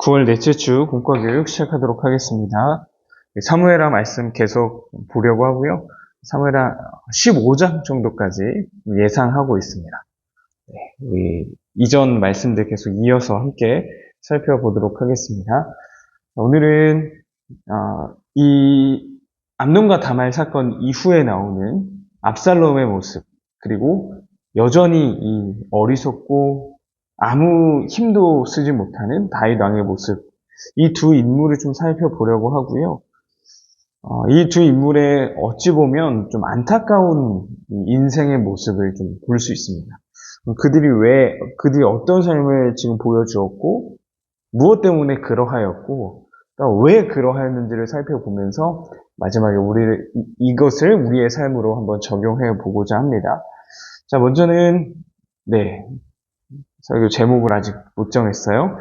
9월 넷째 주 공과 교육 시작하도록 하겠습니다. 사무엘하 말씀 계속 보려고 하고요. 사무엘하 15장 정도까지 예상하고 있습니다. 네, 이전 말씀들 계속 이어서 함께 살펴보도록 하겠습니다. 오늘은 어, 이 암론과 다말 사건 이후에 나오는 압살롬의 모습 그리고 여전히 이 어리석고 아무 힘도 쓰지 못하는 다윗 왕의 모습 이 두 인물을 좀 살펴보려고 하고요. 어, 이두 인물의 어찌 보면 좀 안타까운 인생의 모습을 좀 볼 수 있습니다. 그들이 왜 그들이 어떤 삶을 지금 보여주었고 무엇 때문에 그러하였고 왜 그러하였는지를 살펴보면서 마지막에 우리를 이- 이것을 우리의 삶으로 한번 적용해 보고자 합니다. 자 먼저는 네 설교 제목을 아직 못 정했어요.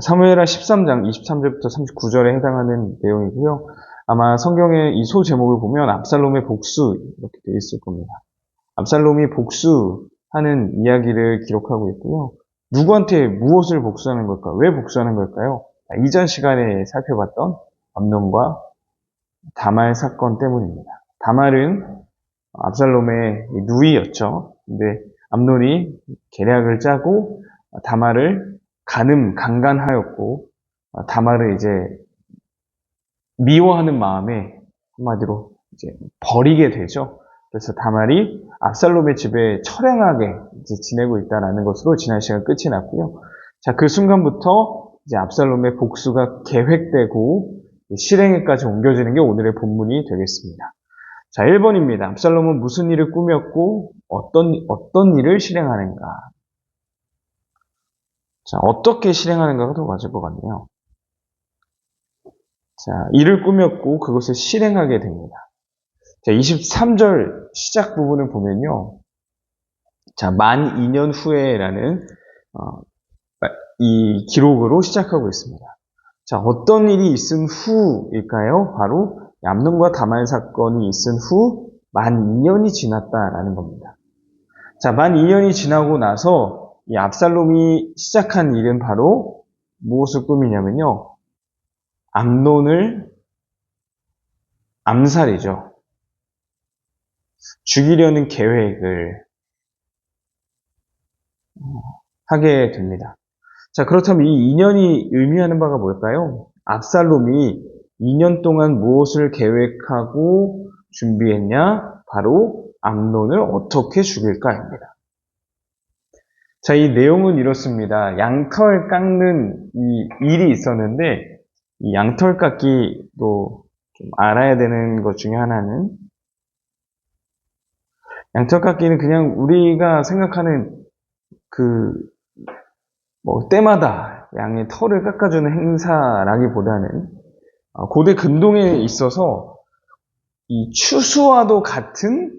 사무엘하 13장 23절부터 39절에 해당하는 내용이고요. 아마 성경의 이 소 제목을 보면 압살롬의 복수 이렇게 되어 있을 겁니다. 압살롬이 복수하는 이야기를 기록하고 있고요. 누구한테 무엇을 복수하는 걸까? 왜 복수하는 걸까요? 자, 이전 시간에 살펴봤던 암론과 다말 사건 때문입니다. 다말은 압살롬의 누이였죠. 근데 암론이 계략을 짜고 다말을 간음 강간하였고 다말을 이제 미워하는 마음에 한마디로 이제 버리게 되죠. 그래서 다말이 압살롬의 집에 처량하게 이제 지내고 있다라는 것으로 지난 시간 끝이 났고요. 자, 그 순간부터 이제 압살롬의 복수가 계획되고 실행에까지 옮겨지는 게 오늘의 본문이 되겠습니다. 자, 1번입니다. 압살롬은 무슨 일을 꾸몄고 어떤 어떤 일을 실행하는가? 자, 어떻게 실행하는가가 더 맞을 것 같네요. 자, 일을 꾸몄고 그것을 실행하게 됩니다. 자, 23절 시작 부분을 보면요. 자, 만 2년 후에라는 어, 이 기록으로 시작하고 있습니다. 자, 어떤 일이 있은 후일까요? 바로 암론과 다말 사건이 있은 후 만 2년이 지났다라는 겁니다. 자, 만 2년이 지나고 나서 이 압살롬이 시작한 일은 바로 무엇을 꾸미냐면요. 암론을 암살이죠. 죽이려는 계획을 어, 하게 됩니다. 자, 그렇다면 이 2년이 의미하는 바가 뭘까요? 압살롬이 2년 동안 무엇을 계획하고 준비했냐? 바로 암론을 어떻게 죽일까입니다. 자, 이 내용은 이렇습니다. 양털 깎는 이 일이 있었는데, 이 양털 깎기도 좀 알아야 되는 것 중에 하나는, 양털 깎기는 그냥 우리가 생각하는 그, 뭐, 때마다 양의 털을 깎아주는 행사라기보다는, 어, 고대 근동에 있어서 이 추수와도 같은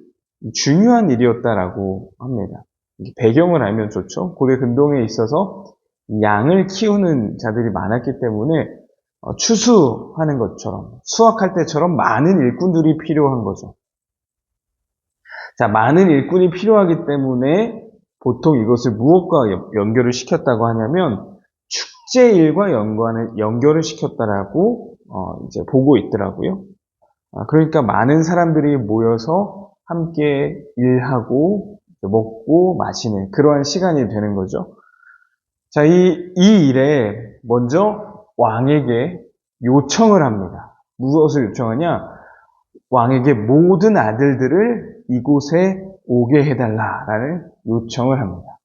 중요한 일이었다라고 합니다. 이 배경을 알면 좋죠. 고대 근동에 있어서 이 양을 키우는 자들이 많았기 때문에 어, 추수하는 것처럼 수확할 때처럼 많은 일꾼들이 필요한 거죠. 자, 많은 일꾼이 필요하기 때문에 보통 이것을 무엇과 연- 연결을 시켰다고 하냐면 축제일과 연관을 연결을 시켰다라고 어, 이제 보고 있더라고요. 아, 그러니까 많은 사람들이 모여서 함께 일하고 먹고 마시는 그러한 시간이 되는 거죠. 자, 이, 이 일에 먼저 왕에게 요청을 합니다. 무엇을 요청하냐? 왕에게 모든 아들들을 이곳에 오게 해달라라는 요청을 합니다.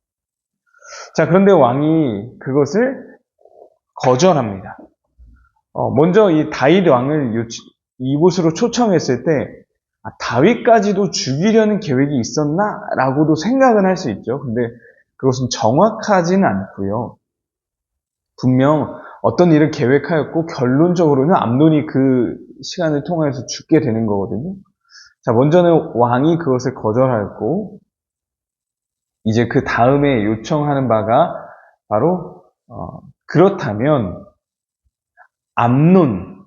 자, 그런데 왕이 그것을 거절합니다. 어, 먼저 이 다윗 왕을 요- 이곳으로 초청했을 때 아, 다윗까지도 죽이려는 계획이 있었나? 라고도 생각은 할 수 있죠. 근데 그것은 정확하지는 않고요. 분명 어떤 일을 계획하였고 결론적으로는 암론이 그 시간을 통해서 죽게 되는 거거든요. 자, 먼저는 왕이 그것을 거절하였고 이제 그 다음에 요청하는 바가 바로 어, 그렇다면 암론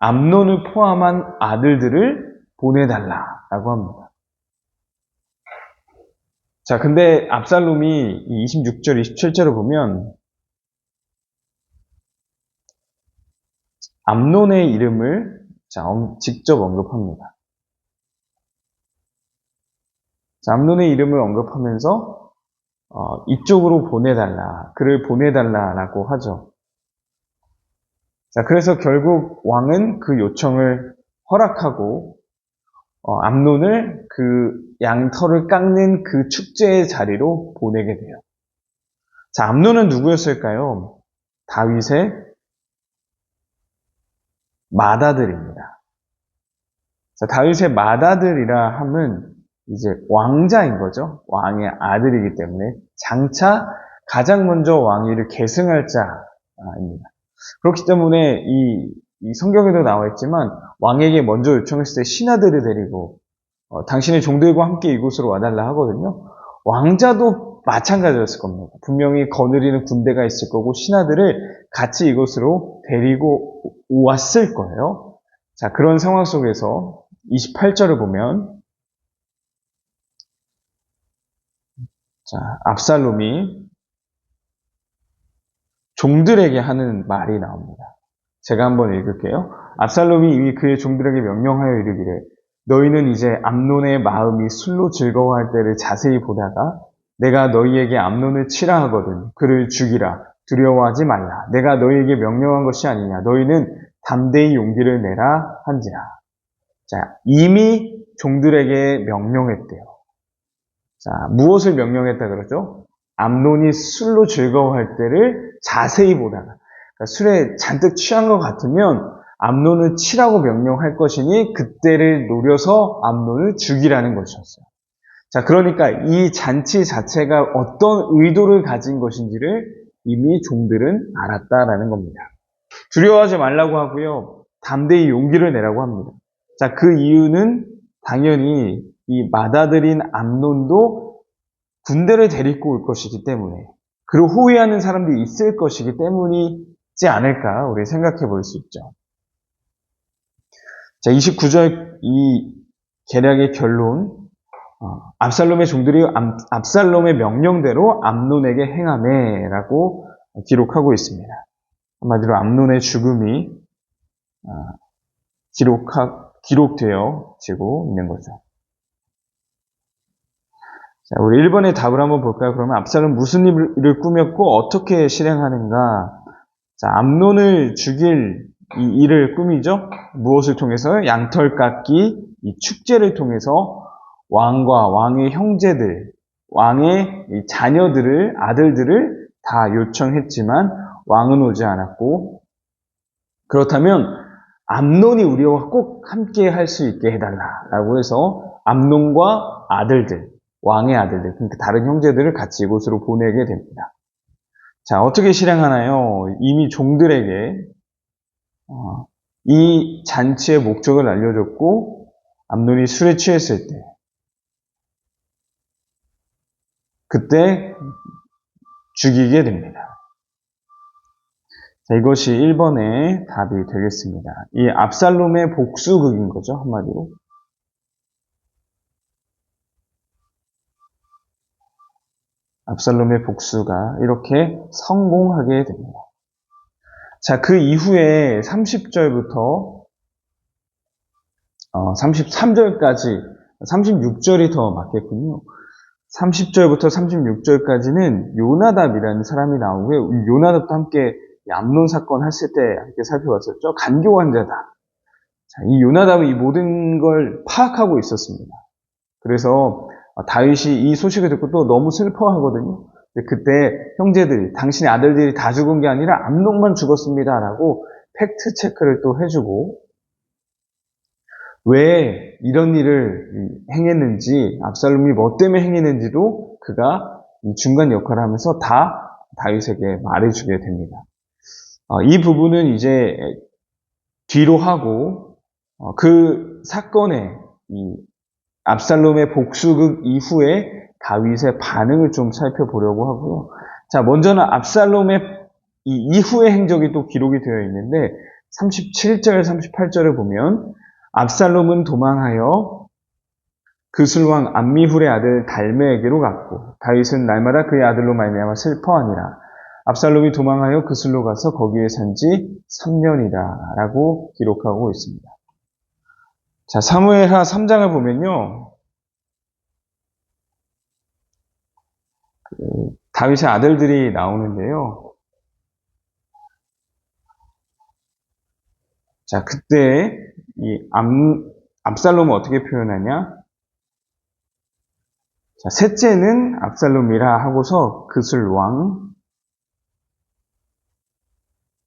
암론을 포함한 아들들을 보내달라라고 합니다. 자, 근데 압살롬이 이 26절, 27절을 보면 암논의 이름을 자, 언- 직접 언급합니다. 자, 암논의 이름을 언급하면서 어, 이쪽으로 보내달라, 그를 보내달라라고 하죠. 자, 그래서 결국 왕은 그 요청을 허락하고 어, 암논을 그 양털을 깎는 그 축제의 자리로 보내게 돼요. 자, 암논은 누구였을까요? 다윗의 맏아들입니다. 자, 다윗의 맏아들이라 함은 이제 왕자인 거죠. 왕의 아들이기 때문에 장차 가장 먼저 왕위를 계승할 자입니다. 그렇기 때문에 이, 이 성경에도 나와 있지만 왕에게 먼저 요청했을 때 신하들을 데리고 어, 당신의 종들과 함께 이곳으로 와달라 하거든요. 왕자도 마찬가지였을 겁니다. 분명히 거느리는 군대가 있을 거고 신하들을 같이 이곳으로 데리고 왔을 거예요. 자, 그런 상황 속에서 28절을 보면 자, 압살롬이 종들에게 하는 말이 나옵니다. 제가 한번 읽을게요. 압살롬이 이미 그의 종들에게 명령하여 이르기를 너희는 이제 암논의 마음이 술로 즐거워할 때를 자세히 보다가 내가 너희에게 암논을 치라 하거든. 그를 죽이라. 두려워하지 말라. 내가 너희에게 명령한 것이 아니냐. 너희는 담대히 용기를 내라 한지라. 자 이미 종들에게 명령했대요. 자 무엇을 명령했다 그러죠? 암논이 술로 즐거워할 때를 자세히 보다가 그러니까 술에 잔뜩 취한 것 같으면 암논을 치라고 명령할 것이니 그때를 노려서 암논을 죽이라는 것이었어요. 자, 그러니까 이 잔치 자체가 어떤 의도를 가진 것인지를 이미 종들은 알았다라는 겁니다. 두려워하지 말라고 하고요. 담대히 용기를 내라고 합니다. 자, 그 이유는 당연히 이 맏아들인 암논도 군대를 데리고 올 것이기 때문에 그를 호위하는 사람들이 있을 것이기 때문이지 않을까 우리 생각해 볼 수 있죠. 자, 29절 이 계략의 결론. 어, 압살롬의 종들이 암- 압살롬의 명령대로 암논에게 행함에라고 기록하고 있습니다. 한마디로 암논의 죽음이 어, 기록하, 기록되어지고 있는 거죠. 자, 우리 1번의 답을 한번 볼까요? 그러면 압살롬 무슨 일을 꾸몄고 어떻게 실행하는가? 자, 암논을 죽일 이 일을 꾸미죠. 무엇을 통해서? 양털 깎기, 이 축제를 통해서 왕과 왕의 형제들, 왕의 이 자녀들을, 아들들을 다 요청했지만 왕은 오지 않았고, 그렇다면 암논이 우리와 꼭 함께 할 수 있게 해달라라고 해서 암논과 아들들, 왕의 아들들, 그러니까 다른 형제들을 같이 이곳으로 보내게 됩니다. 자, 어떻게 실행하나요? 이미 종들에게 어, 이 잔치의 목적을 알려줬고 암논이 술에 취했을 때 그때 죽이게 됩니다. 자, 이것이 1번의 답이 되겠습니다. 이 압살롬의 복수극인 거죠, 한마디로. 압살롬의 복수가 이렇게 성공하게 됩니다. 자, 그 이후에 30절부터 33절까지, 36절이 더 맞겠군요. 30절부터 36절까지는 요나답이라는 사람이 나오고요. 이 요나답도 함께 이 암론 사건 했을 때 함께 살펴봤었죠. 간교한 자다. 자, 이 요나답은 이 모든 걸 파악하고 있었습니다. 그래서 다윗이 이 소식을 듣고 또 너무 슬퍼하거든요. 그때 형제들이 당신의 아들들이 다 죽은 게 아니라 암록만 죽었습니다라고 팩트 체크를 또 해주고 왜 이런 일을 행했는지 압살롬이 뭐 때문에 행했는지도 그가 이 중간 역할을 하면서 다 다윗에게 말해주게 됩니다. 어, 이 부분은 이제 뒤로 하고 어, 그 사건의 이 압살롬의 복수극 이후에 다윗의 반응을 좀 살펴보려고 하고요. 자, 먼저는 압살롬의 이 이후의 행적이 또 기록이 되어 있는데 37절, 38절을 보면 압살롬은 도망하여 그술왕 암미훌의 아들 달메에게로 갔고 다윗은 날마다 그의 아들로 말미암아 슬퍼하니라. 압살롬이 도망하여 그슬로 가서 거기에 산 지 3년이다. 라고 기록하고 있습니다. 자, 사무엘하 3장을 보면요. 그 다윗의 아들들이 나오는데요. 자, 그때 이 압, 압살롬을 어떻게 표현하냐? 자, 셋째는 압살롬이라 하고서 그슬 왕,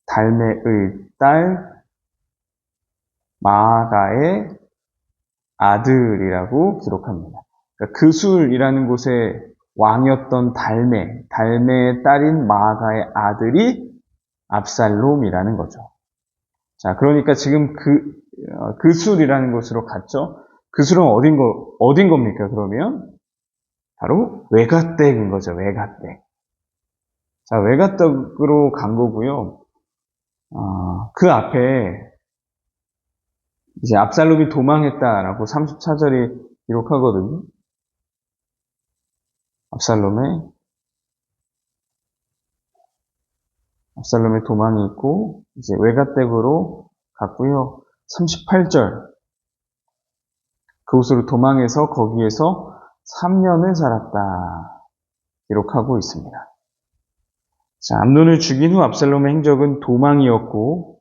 달메의 딸, 마아가의 아들이라고 기록합니다. 그러니까 그술이라는 곳에 왕이었던 달메, 달메의 딸인 마아가의 아들이 압살롬이라는 거죠. 자, 그러니까 지금 그, 어, 그술이라는 곳으로 갔죠. 그술은 어딘 거, 어딘 겁니까, 그러면? 바로 외가댁인 거죠, 외가댁. 자, 외가댁으로 간 거고요. 어, 그 앞에 이제 압살롬이 도망했다라고 34절이 기록하거든요. 압살롬의 압살롬의 도망이 있고 이제 외가댁으로 갔고요. 38절 그곳으로 도망해서 거기에서 3년을 살았다 기록하고 있습니다. 자, 암론을 죽인 후 압살롬의 행적은 도망이었고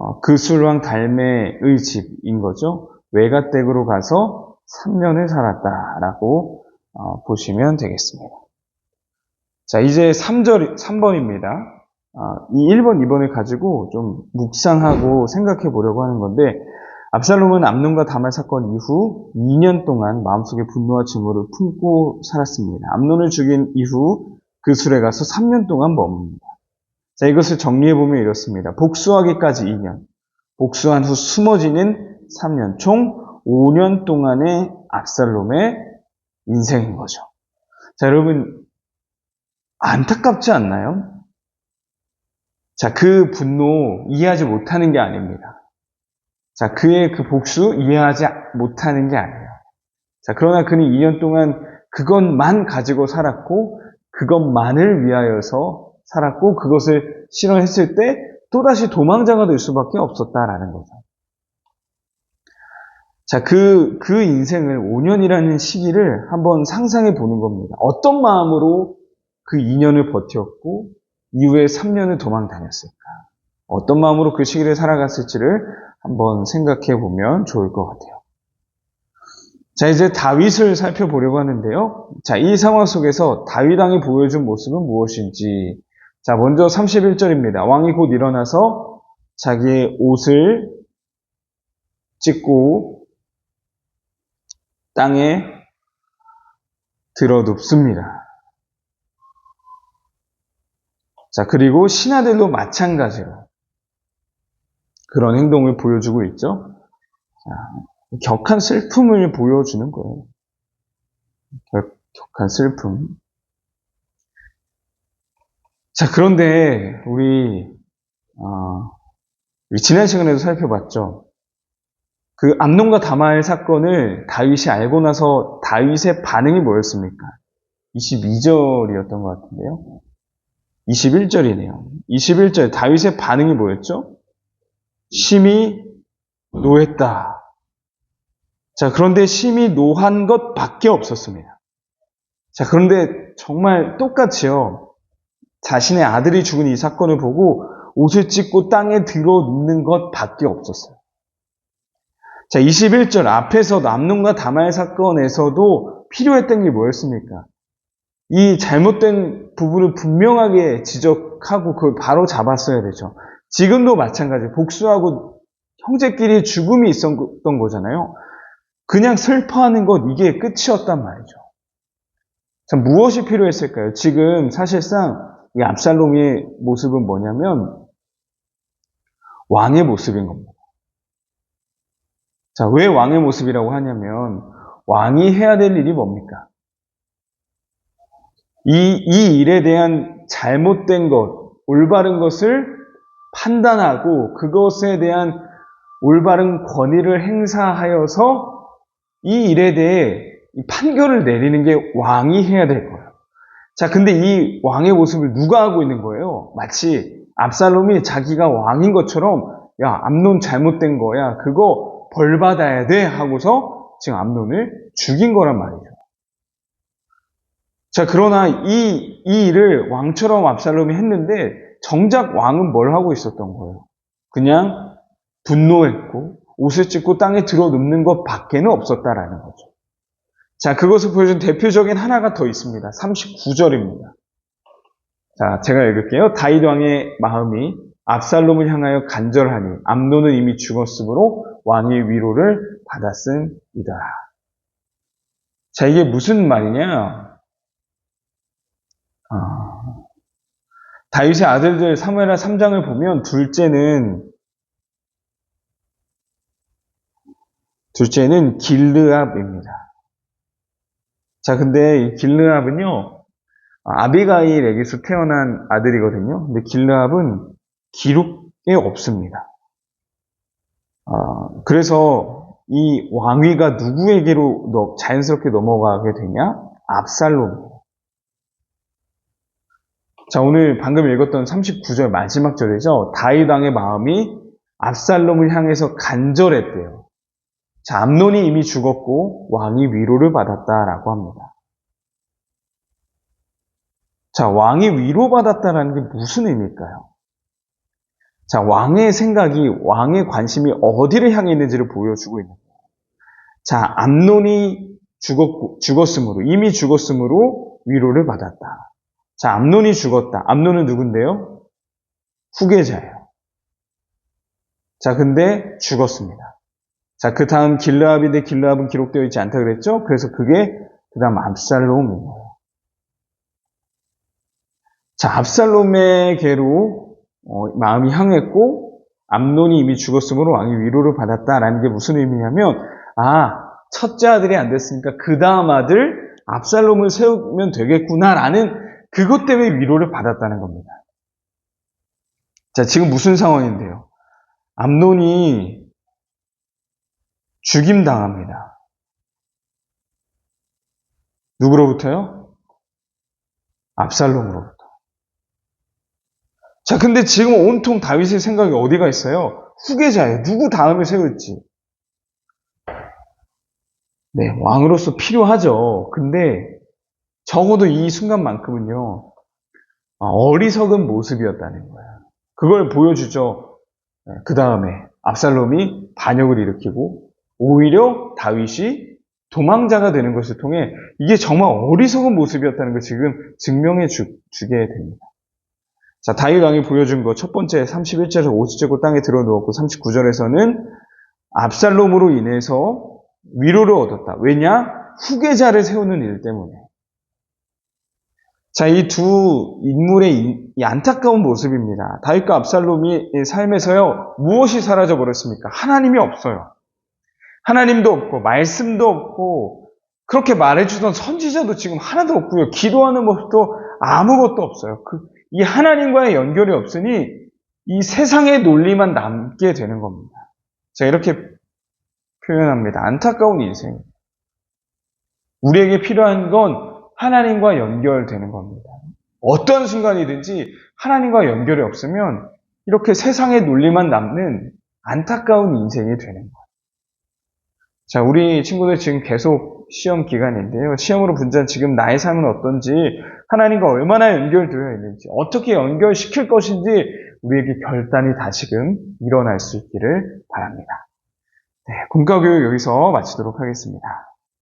어, 그 술왕 달메의 집인 거죠. 외가댁으로 가서 3년을 살았다라고 어, 보시면 되겠습니다. 자, 이제 3절, 3번입니다. 아, 이 1번, 2번을 가지고 좀 묵상하고 생각해 보려고 하는 건데, 압살롬은 암론과 다말 사건 이후 2년 동안 마음속에 분노와 증오를 품고 살았습니다. 암론을 죽인 이후 그 술에 가서 3년 동안 머뭅니다. 자, 이것을 정리해 보면 이렇습니다. 복수하기까지 2년, 복수한 후 숨어지는 3년, 총 5년 동안의 압살롬의 인생인 거죠. 자, 여러분, 안타깝지 않나요? 자, 그 분노 이해하지 못하는 게 아닙니다. 자, 그의 그 복수 이해하지 못하는 게 아니에요. 자, 그러나 그는 2년 동안 그것만 가지고 살았고, 그것만을 위하여서 살았고, 그것을 실현했을 때 또다시 도망자가 될 수밖에 없었다라는 거죠. 자, 그, 그 인생을 5년이라는 시기를 한번 상상해 보는 겁니다. 어떤 마음으로 그 2년을 버텼고, 이후에 3년을 도망 다녔을까? 어떤 마음으로 그 시기를 살아갔을지를 한번 생각해 보면 좋을 것 같아요. 자, 이제 다윗을 살펴보려고 하는데요. 자, 이 상황 속에서 다윗 왕이 보여준 모습은 무엇인지. 자, 먼저 31절입니다. 왕이 곧 일어나서 자기의 옷을 찢고 땅에 들어 눕습니다. 자, 그리고 신하들도 마찬가지로 그런 행동을 보여주고 있죠. 자, 격한 슬픔을 보여주는 거예요. 격, 격한 슬픔. 자, 그런데 우리, 어, 지난 시간에도 살펴봤죠. 그 암론과 다마엘 사건을 다윗이 알고 나서 다윗의 반응이 뭐였습니까? 22절이었던 것 같은데요. 21절이네요. 21절 다윗의 반응이 뭐였죠? 심히 노했다. 자, 그런데 심히 노한 것밖에 없었습니다. 자, 그런데 정말 똑같이요. 자신의 아들이 죽은 이 사건을 보고 옷을 찢고 땅에 들어 눕는 것밖에 없었어요. 자, 21절 앞에서 남론과 다말 사건에서도 필요했던 게 뭐였습니까? 이 잘못된 부분을 분명하게 지적하고 그걸 바로 잡았어야 되죠. 지금도 마찬가지. 복수하고 형제끼리 죽음이 있었던 거잖아요. 그냥 슬퍼하는 것 이게 끝이었단 말이죠. 자, 무엇이 필요했을까요? 지금 사실상 이 압살롬의 모습은 뭐냐면 왕의 모습인 겁니다. 자, 왜 왕의 모습이라고 하냐면 왕이 해야 될 일이 뭡니까? 이, 이 일에 대한 잘못된 것, 올바른 것을 판단하고 그것에 대한 올바른 권위를 행사하여서 이 일에 대해 판결을 내리는 게 왕이 해야 될 거예요. 자, 근데 이 왕의 모습을 누가 하고 있는 거예요? 마치 압살롬이 자기가 왕인 것처럼 야, 암논 잘못된 거야. 그거 벌 받아야 돼 하고서 지금 암논을 죽인 거란 말이죠. 자, 그러나 이, 이 일을 왕처럼 압살롬이 했는데 정작 왕은 뭘 하고 있었던 거예요? 그냥 분노했고 옷을 찢고 땅에 들어 눕는 것 밖에는 없었다라는 거죠. 자, 그것을 보여준 대표적인 하나가 더 있습니다. 39절입니다. 자, 제가 읽을게요. 다윗 왕의 마음이 압살롬을 향하여 간절하니 암논은 이미 죽었으므로 왕의 위로를 받았음이다. 자, 이게 무슨 말이냐? 아, 다윗의 아들들 사무엘하 3장을 보면 둘째는 둘째는 길르압입니다. 자, 근데 이 길르압은요, 아비가일에게서 태어난 아들이거든요. 근데 길르압은 기록에 없습니다. 아, 그래서 이 왕위가 누구에게로 너- 자연스럽게 넘어가게 되냐? 압살롬. 자, 오늘 방금 읽었던 39절 마지막 절이죠. 다윗 왕의 마음이 압살롬을 향해서 간절했대요. 자, 암논이 이미 죽었고 왕이 위로를 받았다라고 합니다. 자, 왕이 위로받았다라는 게 무슨 의미일까요? 자, 왕의 생각이, 왕의 관심이 어디를 향해 있는지를 보여주고 있는 거예요. 자, 암논이 죽었고, 죽었으므로, 이미 죽었으므로 위로를 받았다. 자, 암논이 죽었다. 암논은 누군데요? 후계자예요. 자, 근데 죽었습니다. 자, 그 다음 길르압인데 길르압은 기록되어 있지 않다 그랬죠? 그래서 그게 그 다음 압살롬인 거예요. 자, 압살롬에게로 어, 마음이 향했고 암논이 이미 죽었으므로 왕이 위로를 받았다라는 게 무슨 의미냐면 아, 첫째 아들이 안 됐으니까 그 다음 아들 압살롬을 세우면 되겠구나라는 그것 때문에 위로를 받았다는 겁니다. 자, 지금 무슨 상황인데요? 암논이 죽임 당합니다. 누구로부터요? 압살롬으로부터. 자, 근데 지금 온통 다윗의 생각이 어디가 있어요? 후계자예요. 누구 다음에 세울지. 네, 왕으로서 필요하죠. 근데 적어도 이 순간만큼은요, 아, 어리석은 모습이었다는 거야. 그걸 보여주죠. 그 다음에 압살롬이 반역을 일으키고 오히려 다윗이 도망자가 되는 것을 통해 이게 정말 어리석은 모습이었다는 걸 지금 증명해 주, 게 됩니다. 자, 다윗 왕이 보여준 것첫 번째 31절에서 50절 땅에 들어 누웠고 39절에서는 압살롬으로 인해서 위로를 얻었다. 왜냐? 후계자를 세우는 일 때문에. 자, 이 두 인물의 이, 이 안타까운 모습입니다. 다윗과 압살롬이 삶에서요, 무엇이 사라져 버렸습니까? 하나님이 없어요. 하나님도 없고, 말씀도 없고, 그렇게 말해주던 선지자도 지금 하나도 없고요. 기도하는 모습도 아무것도 없어요. 그, 이 하나님과의 연결이 없으니 이 세상의 논리만 남게 되는 겁니다. 제가 이렇게 표현합니다. 안타까운 인생. 우리에게 필요한 건 하나님과 연결되는 겁니다. 어떤 순간이든지 하나님과 연결이 없으면 이렇게 세상의 논리만 남는 안타까운 인생이 되는 거예요. 자, 우리 친구들 지금 계속 시험 기간인데요. 시험으로 분전 지금 나의 삶은 어떤지, 하나님과 얼마나 연결되어 있는지, 어떻게 연결시킬 것인지 우리에게 결단이 다시금 일어날 수 있기를 바랍니다. 네, 공과교육 여기서 마치도록 하겠습니다.